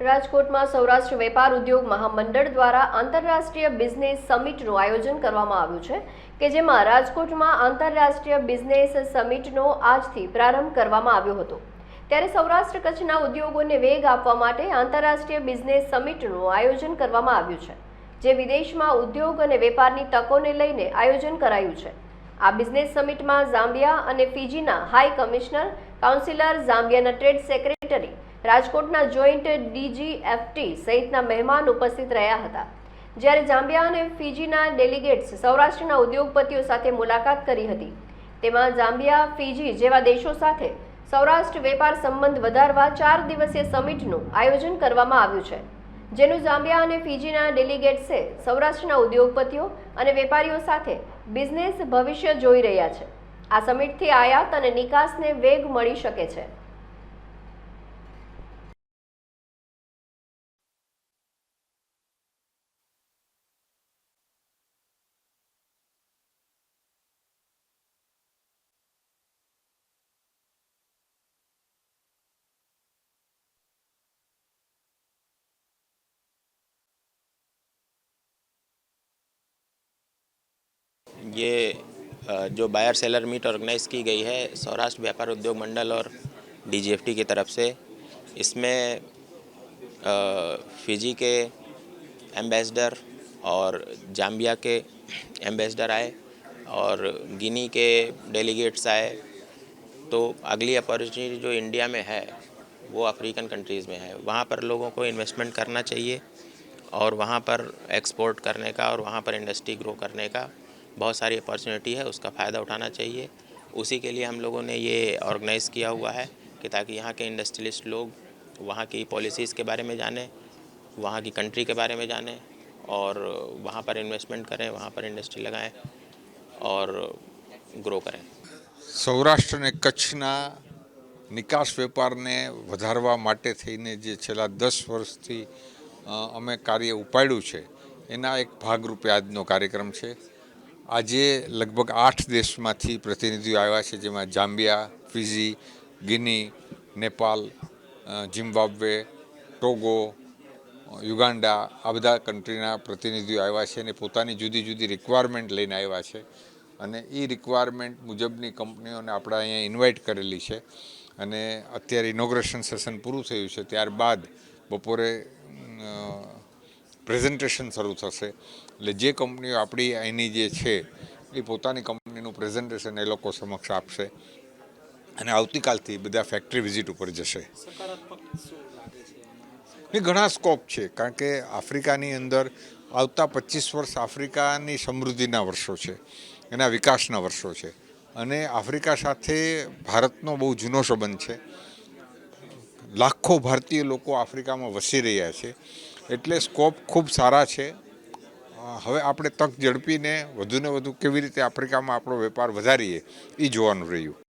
રાજકોટમાં સૌરાષ્ટ્ર વેપાર ઉદ્યોગ મહામંડળ દ્વારા આંતરરાષ્ટ્રીય બિઝનેસ સમિટનું આયોજન કરવામાં આવ્યું છે, કે જેમાં રાજકોટમાં આંતરરાષ્ટ્રીય બિઝનેસ સમિટનો આજથી પ્રારંભ કરવામાં આવ્યો હતો. ત્યારે સૌરાષ્ટ્ર કચ્છના ઉદ્યોગોને વેગ આપવા માટે આંતરરાષ્ટ્રીય બિઝનેસ સમિટનું આયોજન કરવામાં આવ્યું છે, જે વિદેશમાં ઉદ્યોગ અને વેપારની તકોને લઈને આયોજન કરાયું છે. આ બિઝનેસ સમિટમાં ઝામ્બિયા અને ફીજીના હાઈ કમિશનર કાઉન્સિલર ઝામ્બિયાના ટ્રેડ સેક્રેટરી રાજકોટના જોઈન્ટ ડીજીએફટી સહિતના મહેમાન ઉપસ્થિત રહ્યા હતા. જ્યારે જાંબિયા અને ફીજીના ડેલિગેટ્સ સૌરાષ્ટ્રના ઉદ્યોગપતિઓ સાથે મુલાકાત કરી હતી. તેમાં જાંબિયા, ફીજી જેવા દેશો સાથે સૌરાષ્ટ્ર વેપાર સંબંધ વધારવા ચાર દિવસીય સમિટનું આયોજન કરવામાં આવ્યું છે. જેનું જાંબિયા અને ફીજીના ડેલિગેટ્સે સૌરાષ્ટ્રના ઉદ્યોગપતિઓ અને વેપારીઓ સાથે બિઝનેસ ભવિષ્ય જોઈ રહ્યા છે. આ સમિટથી આયાત અને નિકાસને વેગ મળી શકે છે. ये जो बायर सेलर मीट ऑर्गेनाइज़ की गई है सौराष्ट्र व्यापार उद्योग मंडल और डीजीएफटी की तरफ़ से, इसमें फिजी के एम्बेसडर और जाम्बिया के एम्बेसडर आए और गिनी के डेलीगेट्स आए। तो अगली अपॉर्चुनिटी जो इंडिया में है, वो अफ्रीकन कंट्रीज़ में है। वहाँ पर लोगों को इन्वेस्टमेंट करना चाहिए और वहाँ पर एक्सपोर्ट करने का और वहाँ पर इंडस्ट्री ग्रो करने का बहुत सारी अपॉर्चुनिटी है उसका फ़ायदा उठाना चाहिए उसी के लिए हम लोगों ने ये ऑर्गेनाइज़ किया हुआ है कि ताकि यहाँ के इंडस्ट्रियलिस्ट लोग वहाँ की पॉलिसीज़ के बारे में जानें वहाँ की कंट्री के बारे में जानें और वहाँ पर इन्वेस्टमेंट करें वहाँ पर इंडस्ट्री लगाएं और ग्रो करें સૌરાષ્ટ્ર અને કચ્છના નિકાસ વેપારને વધારવા માટે થઈને જે છેલ્લા દસ વર્ષથી અ, અમે કાર્ય ઉપાડ્યું છે એના એક ભાગરૂપે આજનો કાર્યક્રમ છે આજે લગભગ આઠ દેશમાંથી પ્રતિનિધિઓ આવ્યા છે, જેમાં Zambia Fiji Guinea, Nepal Zimbabwe, Togo, Uganda, આ બધા કન્ટ્રીના પ્રતિનિધિઓ આવ્યા છે અને પોતાની જુદી જુદી રિક્વાયરમેન્ટ લઈને આવ્યા છે. અને એ રિક્વાયરમેન્ટ મુજબની કંપનીઓને આપણે અહીંયા ઇન્વાઇટ કરેલી છે. અને અત્યારે ઇનોગ્રેશન સેશન પૂરું થયું છે, ત્યારબાદ બપોરે પ્રેઝન્ટેશન શરૂ થશે. એટલે જે કંપનીઓ આપણી અહીંની જે છે, એ પોતાની કંપનીનું પ્રેઝન્ટેશન એ લોકો સમક્ષ આપશે. અને આવતીકાલથી બધા ફેક્ટરી વિઝિટ ઉપર જશે. એ ઘણા સ્કોપ છે, કારણ કે આફ્રિકાની અંદર આવતા પચીસ વર્ષ આફ્રિકાની સમૃદ્ધિના વર્ષો છે, એના વિકાસના વર્ષો છે. અને આફ્રિકા સાથે ભારતનો બહુ જૂનો સંબંધ છે. લાખો ભારતીય લોકો આફ્રિકામાં વસી રહ્યા છે. એટલે સ્કોપ ખૂબ સારા છે. હવે આપણે તક ઝડપીને વધુને વધુ કેવી રીતે આફ્રિકામાં આપણો વેપાર વધારીએ એ જોવાનું રહ્યું.